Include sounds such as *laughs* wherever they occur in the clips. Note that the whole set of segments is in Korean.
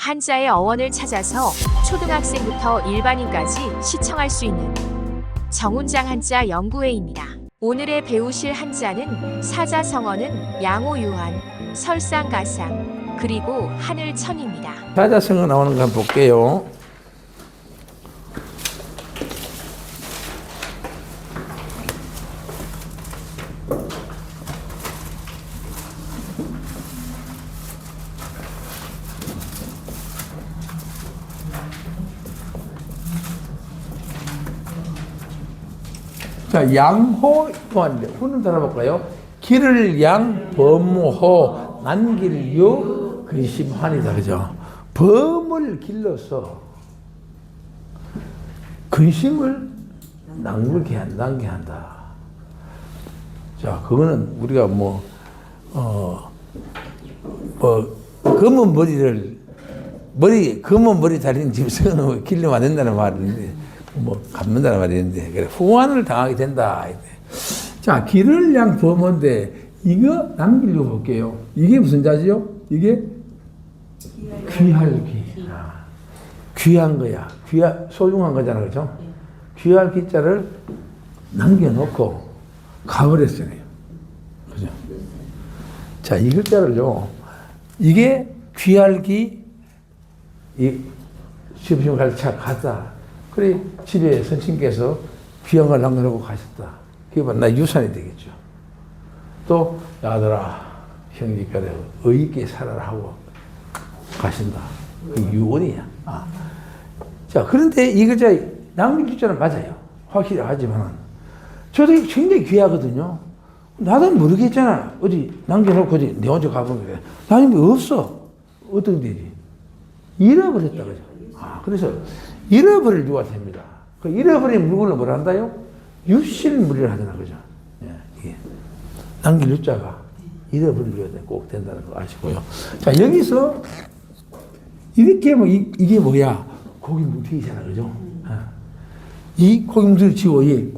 한자의 어원을 찾아서 초등학생부터 일반인까지 시청할 수 있는 정운장 한자 연구회입니다. 오늘의 배우실 한자는 사자성어는 양호유한, 설상가상, 그리고 하늘천입니다. 사자성어 나오는 거 한번 볼게요. 자, 양호 또한데 후는 달아볼까요? 길을 양 범호 난길유 근심환이다 그죠? 범을 길러서 근심을 낭불게 한 낭게 한다. 자, 그거는 우리가 뭐, 어, 뭐, 검은 머리를, 머리, 검은 머리 달린 집에서는 길르면 안 된다는 말인데, 뭐, 감는다는 말인데, 그래, 후환을 당하게 된다. 자, 길을 양 범인데, 이거 남기려고 볼게요. 이게 무슨 자지요? 이게 귀할 귀. 아, 귀한 거야. 귀하, 소중한 거잖아. 그죠? 귀할 귀자를 남겨놓고 가버렸어요. 그죠? 자, 이 글자를요. 이게 귀할 귀, 이, 시험시험 갈차 갔다. 그래, 집에 선친께서 걸 남겨놓고 가셨다. 그게 나 유산이 되겠죠. 또, 야들아, 형님께서 의의 있게 살아라 하고 가신다. 그 유언이야. 아. 자, 그런데 이 글자, 남기주자는 맞아요. 확실히 하지만, 저도 굉장히 귀하거든요. 나도 모르겠잖아. 어디 남겨놓고 어디 내 혼자 거야. 나는 뭐 없어. 어떤 데지? 잃어버렸다, 그죠? 아, 그래서 잃어버릴 유가 됩니다. 그 잃어버린 물건을 뭐라 한다요? 유실물이라 하잖아, 그죠? 예. 남길 유자가 잃어버릴 유가 꼭 된다는 거 아시고요. 자, 여기서 이렇게 뭐, 이, 이게 뭐야? 고기 뭉튀기잖아, 그죠? 아. 이 고기 뭉튀기 지워, 이게,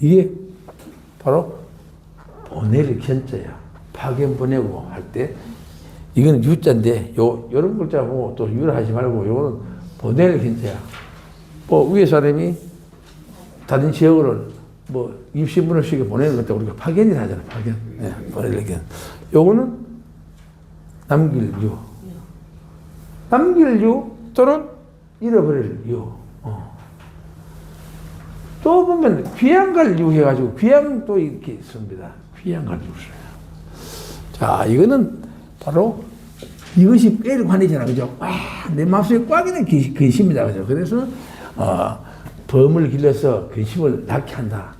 이게 바로 보낼 견자야. 파견 보내고 할 때, 이거는 유자인데, 요, 요런 글자 보고 또 유를 하지 말고, 요거는 보낼 견자야. 뭐, 위에 사람이 다른 지역으로 뭐, 입신문을 쓰게 보내는 것도 우리가 파견이라 하잖아, 파견. 네, 보낼 견. 요거는 남길 유. 남길 유 또는 잃어버릴 유. 어. 또 보면 귀양갈 유 해가지고 귀양도 이렇게 있습니다. 귀양갈 유서요. 자, 이거는 바로 이것이 꾀를 관이잖아, 그죠? 와, 내 마음속에 꽉 있는 근- 근심이다, 그죠? 그래서 어, 범을 길러서 근심을 낳게 한다.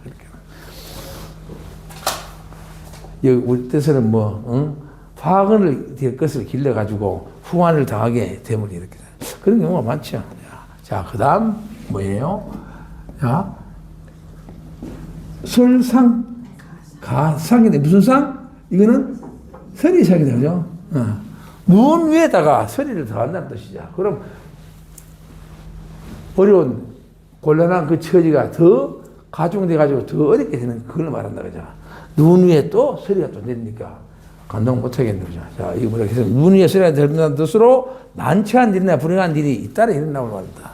여기 우리 뜻에는 뭐, 응? 화근을 될 것을 길러가지고 후환을 당하게 되면 이렇게 돼. 그런 경우가 많죠. 자, 그 다음 뭐예요? 자, 설상, 가상인데 무슨 상? 이거는 서리상이다, 그죠? 어. 무언 위에다가 서리를 더한다는 뜻이죠. 그럼 어려운 곤란한 그 처지가 더 가중돼가지고 더 어렵게 되는 그걸 말한다, 그죠? 눈 위에 또 서리가 또 내리니까 감동 못하겠네, 그죠? 자, 이거 뭐라 해서 눈 위에 서리가 내린다는 뜻으로 난처한 일이나 불행한 일이 잇따라 일어나고 말한다.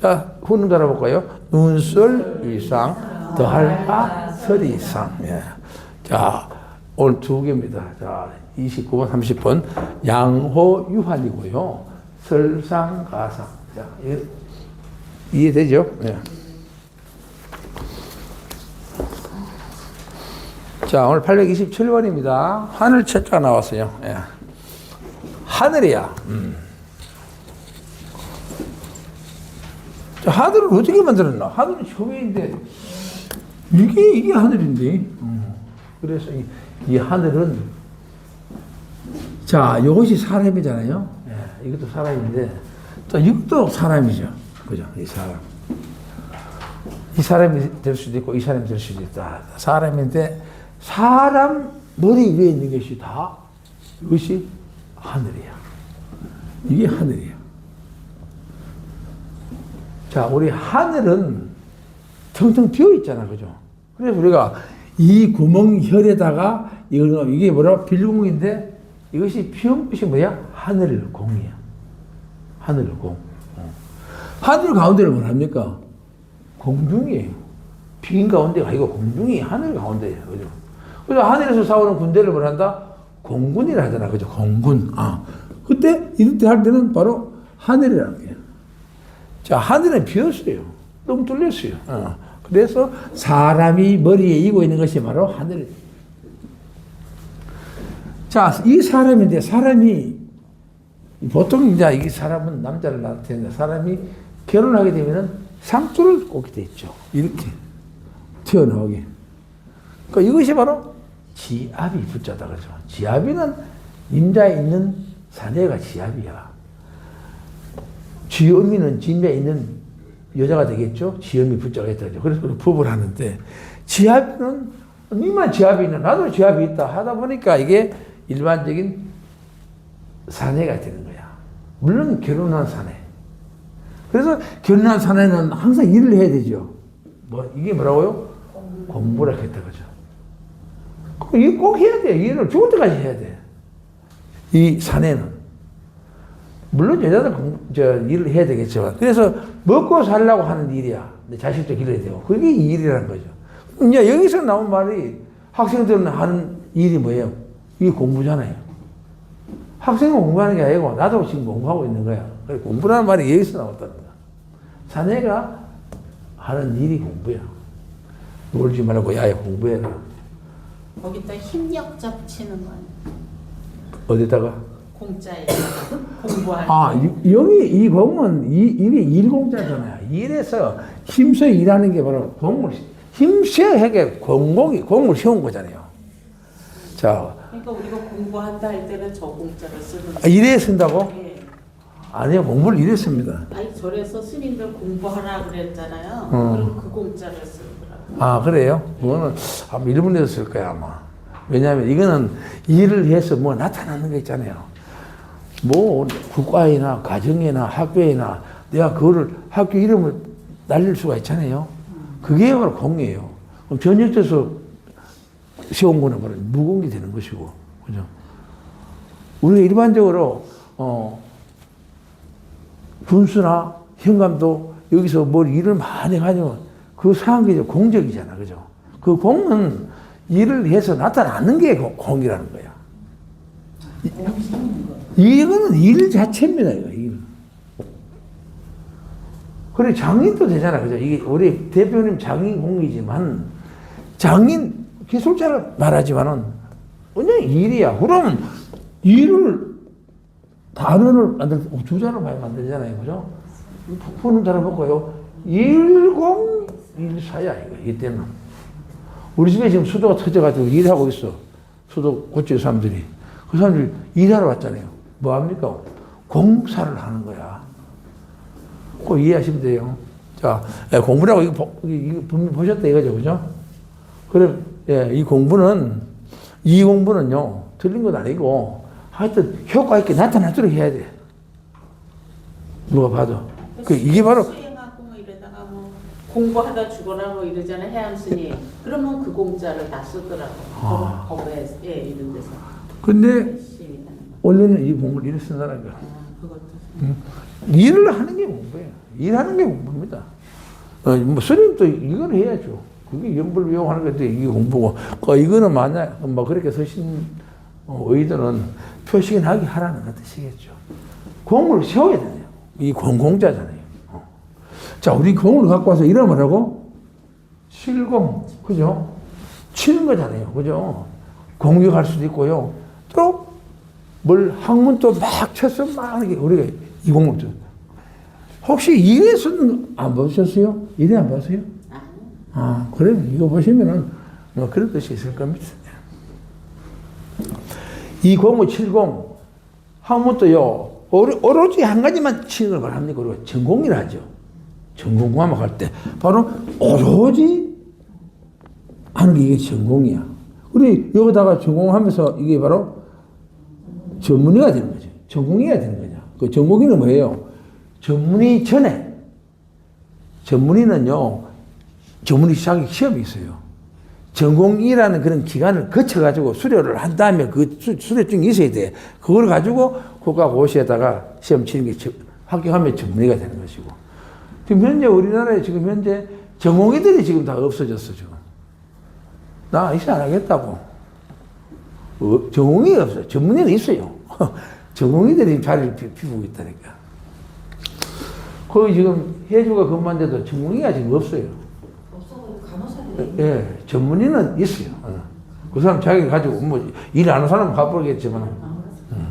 자, 후는 달아볼까요? 눈설 이상, 더할 바 서리상. 예. 자, 오늘 두 개입니다. 자, 29번, 30번. 양호 유한이고요. 설상 가상. 자, 이- 이해되죠? 예. 자, 오늘 827번입니다. 하늘 철자가 나왔어요. 예. 하늘이야. 음. 자, 하늘을 어떻게 만들었나? 하늘은 처음인데 이게 이게 하늘인데. 음. 그래서 이, 이 하늘은 자, 이것이 사람이잖아요. 예, 이것도 사람인데 또 이것도 사람이죠. 그죠? 이 사람. 이 사람이 될 수도 있고 이 사람이 될 수도 있다. 사람인데 사람 머리 위에 있는 것이 다 이것이 하늘이야. 이게 하늘이야. 자, 우리 하늘은 텅텅 비어 있잖아, 그죠? 그래서 우리가 이 구멍 혈에다가 이걸 넣으면 이게 뭐라 빌구멍인데 이것이 피운 것이 뭐야? 하늘 공이야. 하늘 공. 어. 하늘 가운데를 뭐합니까? 공중이에요. 빈 가운데가 아니고 공중이 하늘 가운데예요. 그죠? 그래서 하늘에서 싸우는 군대를 뭐한다? 공군이라 하잖아. 그죠? 공군. 아. 그때 이럴 때할 때는 바로 하늘이라는 거예요. 자, 하늘은 비었어요. 너무 뚫렸어요. 어. 그래서 사람이 머리에 이고 있는 것이 바로 하늘. 자, 이 사람인데 사람이 보통 이제 이 사람은 남자를 나타내는 사람이 결혼하게 되면은 상투를 꽂게 돼 있죠. 이렇게 튀어나오게. 그러니까 이것이 바로 지압이 붙자다 그러죠. 지압이는 임자에 있는 사내가 지압이야. 지음이는 진자에 있는 여자가 되겠죠. 지음이 붙자가 있다 그러죠. 그래서 부부를 하는데 지압은 니만 지압이 있나 나도 지압이 있다 하다 보니까 이게 일반적인 사내가 되는 거야. 물론 결혼한 사내. 그래서 결혼한 사내는 항상 일을 해야 되죠. 뭐 이게 뭐라고요? 공부를 했다 그죠. 꼭 해야 돼. 일을 죽을 때까지 해야 돼. 이 사내는 물론 여자들 공, 저 일을 해야 되겠지만 그래서 먹고 살려고 하는 일이야. 내 자식도 길러야 되고 그게 이 일이라는 거죠. 이제 여기서 나온 말이 학생들은 하는 일이 뭐예요? 이게 공부잖아요. 학생은 공부하는 게 아니고 나도 지금 공부하고 있는 거야. 그래 공부라는 말이 여기서 나왔다는 거야. 자네가 하는 일이 공부야. 놀지 말고 야야 공부해라. 거기다 힘력자 붙이는 건 어디다가? 공짜에 공부할 아, 이- 여기 이 공은 이 일이 일공자잖아요. 일에서 힘써 일하는 게 바로 공을 힘써 하게 공공이 공을 세운 거잖아요. 자, 그러니까 우리가 공부한다 할 때는 저 공짜를 쓰는 아, 일에 쓴다고? 게 아니요, 공부를 일에 씁니다. 아니 절에서 스님들 공부하라 그랬잖아요. 어. 그럼 그 공짜를 쓰더라고. 아, 그래요? 그거는 아마 일본에서 쓸 거야, 아마. 왜냐하면 이거는 일을 해서 뭐 나타나는 거 있잖아요. 뭐 국가이나 가정이나 학교이나 내가 그거를 학교 이름을 날릴 수가 있잖아요. 그게 바로 공이에요. 그럼 전역돼서 거는 바로 무공이 되는 것이고, 그죠? 우리가 일반적으로, 어, 군수나 현감도 여기서 뭘 일을 많이 가지고 그 상황이 공적이잖아. 그죠? 그 공은 일을 해서 나타나는 게 공- 공이라는 거야. 이거는 일 자체입니다, 이거. 일. 그래, 장인도 되잖아. 그죠? 이게 우리 대표님 장인 공이지만 장인 기술자를 말하지만은 그냥 일이야. 그러면 일을 단어를 만들 때 주자로 많이 만들잖아요. 그죠? 푸는 단어 볼까요? 일공일사야, 이거, 이때는. 우리 집에 지금 수도가 터져가지고 일하고 있어. 수도 고칠 사람들이. 그 사람들이 일하러 왔잖아요. 뭐 합니까? 공사를 하는 거야. 꼭 이해하시면 돼요. 자, 예, 공부라고 이거, 보- 이거 보셨다 이거죠. 그죠? 그래, 예, 이 공부는, 이 공부는요, 틀린 건 아니고, 하여튼 효과 있게 나타나도록 해야 돼. 누가 봐도. 그, 이게 바로, 수행하고 뭐 이러다가 뭐 공부하다 죽어라 뭐 이러잖아 해암 스님. 그러면 그 공짜를 다 쓰더라고. 아. 법- 법에 예 이런 데서 근데. 원래는 이 공부를 이렇게 쓴다는 거야. 아, 그것도 일을 하는 게 공부예요. 일하는 게 공부입니다. 어, 뭐 스님도 이걸 해야죠. 그게 연불 위용하는 건데 이게 공부고, 그 이거는 만약 뭐 그렇게 서신 어, 의도는 표시긴 하기 하라는 그 뜻이겠죠. 공을 세워야 되네요. 이 공공자잖아요. 어. 자, 우리 공을 갖고 와서 이름을 하고 실공, 그죠? 치는 거잖아요. 그죠? 공격할 수도 있고요. 또 뭘 학문도 막 쳐서 막 이렇게 우리가 이 공을 좀 혹시 이래서는 안 보셨어요? 이래 안 봤어요? 아, 그래 이거 보시면은 뭐 그런 뜻이 있을 겁니다. 이 공무 70 학문도요 오로- 오로지 한 가지만 치는 걸 말합니까? 그리고 전공이라 하죠. 전공 과목 할 때 바로 오로지 하는 게 이게 전공이야. 우리 여기다가 전공하면서 이게 바로 전문의가 되는 거죠. 전공의가 되는 거죠. 그 전공의는 뭐예요? 전문의 전에 전문의는요 전문의 시작이 시험이 있어요. 전공이라는 그런 기간을 거쳐가지고 수료를 한 다음에 그 수, 수료증이 있어야 돼. 그걸 가지고 국가고시에다가 시험 치는 게 저- 합격하면 전문의가 되는 것이고. 지금 현재 우리나라에 지금 현재 전공의들이 지금 다 없어졌어 지금. 나 이제 안 하겠다고. 어, 전공의가 없어요 전문의는 있어요. *laughs* 전공의들이 자리를 비- 비우고 있다니까. 거기 지금 해주가 근무한데도 전문의가 지금 없어요 간호사들이 예, 전문의는 있어요. 어. 그 사람 자기 가지고 뭐 일 안 하는 사람은 바쁘겠지만. 음.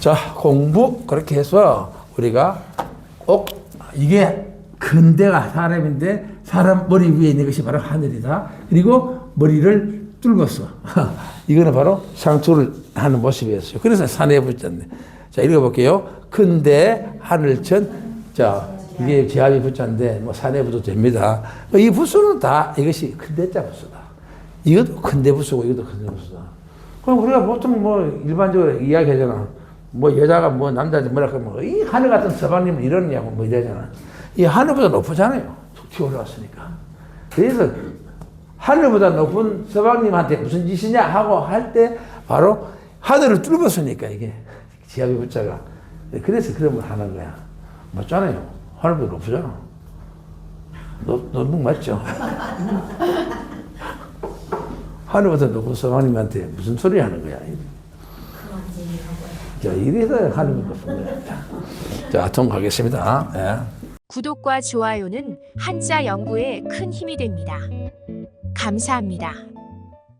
자, 공부 그렇게 해서 우리가 꼭 이게 근대가 사람인데 사람 머리 위에 있는 것이 바로 하늘이다. 그리고 머리를 뚫었어. *laughs* 이거는 바로 상투를 하는 모습이었어요. 그래서 산에 붙였네. 자, 읽어볼게요. 근대 하늘천. 자, 이게 제압이 붙자인데 뭐 산에 붙어도 됩니다. 이 부수는 다 이것이 근대자 부수다. 이것도 근대 부수고 이것도 근대 부수다. 그럼 우리가 보통 뭐 일반적으로 이야기하잖아. 뭐 여자가 뭐 남자한테 뭐라 하면 이 하늘 같은 서방님은 이러냐고 뭐 이러잖아. 이 하늘보다 높잖아요. 툭 올라왔으니까. 그래서 하늘보다 높은 서방님한테 무슨 짓이냐 하고 할 때 바로 하늘을 뚫었으니까 이게 지압의 붙자가. 그래서 그런 걸 하는 거야. 맞잖아요. 하늘보다 높잖아. 높, 높은 거 맞죠? 하늘보다 높은 서방님한테 무슨 소리 하는 거야. 자, 이래서 하늘보다 높은 거야. 자, 자 통과하겠습니다. 예. 구독과 좋아요는 한자 연구에 큰 힘이 됩니다. 감사합니다.